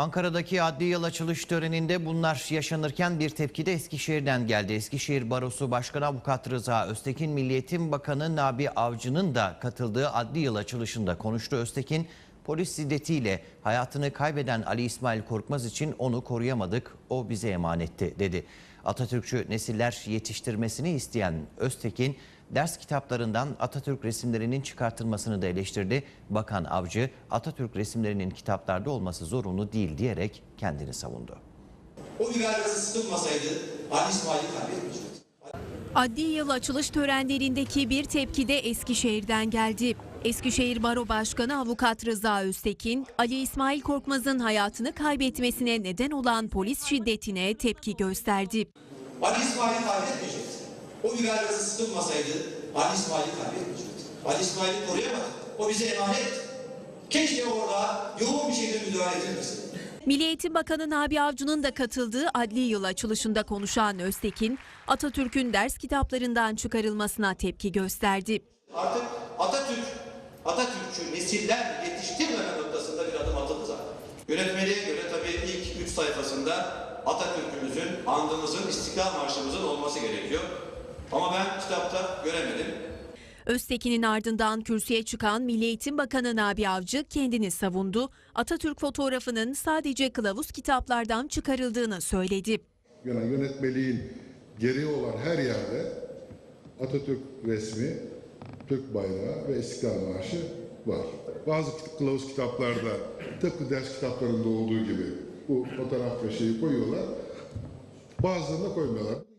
Ankara'daki adli yıl açılış töreninde bunlar yaşanırken bir tepki de Eskişehir'den geldi. Eskişehir Barosu Başkanı Avukat Rıza Öztekin, Milli Eğitim Bakanı Nabi Avcı'nın da katıldığı adli yıl açılışında konuştu. Öztekin, polis şiddetiyle hayatını kaybeden Ali İsmail Korkmaz için onu koruyamadık, o bize emanetti dedi. Atatürkçü nesiller yetiştirmesini isteyen Öztekin, ders kitaplarından Atatürk resimlerinin çıkartılmasını da eleştirdi. Bakan Avcı, Atatürk resimlerinin kitaplarda olması zorunlu değil diyerek kendini savundu. O iradesi sıkılmasaydı Ali İsmail'i kaybetmeyecekti. Adli yıl açılış törenlerindeki bir tepki de Eskişehir'den geldi. Eskişehir Baro Başkanı Avukat Rıza Öztekin, Ali İsmail Korkmaz'ın hayatını kaybetmesine neden olan polis şiddetine tepki gösterdi. Ali İsmail'i kaybetmeyecekti. O iradesi sıkılmasaydı Ali İsmail'i kaybetmeyecekti. Ali İsmail'i koruyamadık. O bize emanet. Keşke orada yoğun bir şekilde müdahale edilmeseydi. Milli Eğitim Bakanı Nabi Avcı'nın da katıldığı adli yıl açılışında konuşan Öztekin, Atatürk'ün ders kitaplarından çıkarılmasına tepki gösterdi. Artık Atatürk, Atatürkçü nesiller yetiştirmeme noktasında bir adım atıldı zaten. Yönetmeliğe göre tabii ilk üç sayfasında Atatürk'ümüzün, andımızın, İstiklal Marşımızın olması gerekiyor. Ama ben kitapta göremedim. Öztekin'in ardından kürsüye çıkan Milli Eğitim Bakanı Nabi Avcı kendini savundu. Atatürk fotoğrafının sadece kılavuz kitaplardan çıkarıldığını söyledi. Yani yönetmeliğin gereği olan her yerde Atatürk resmi, Türk bayrağı ve İstiklal Marşı var. Bazı kılavuz kitaplarda tıpkı ders kitaplarında olduğu gibi bu fotoğraf ve şeyi koyuyorlar. Bazılarında koymuyorlar.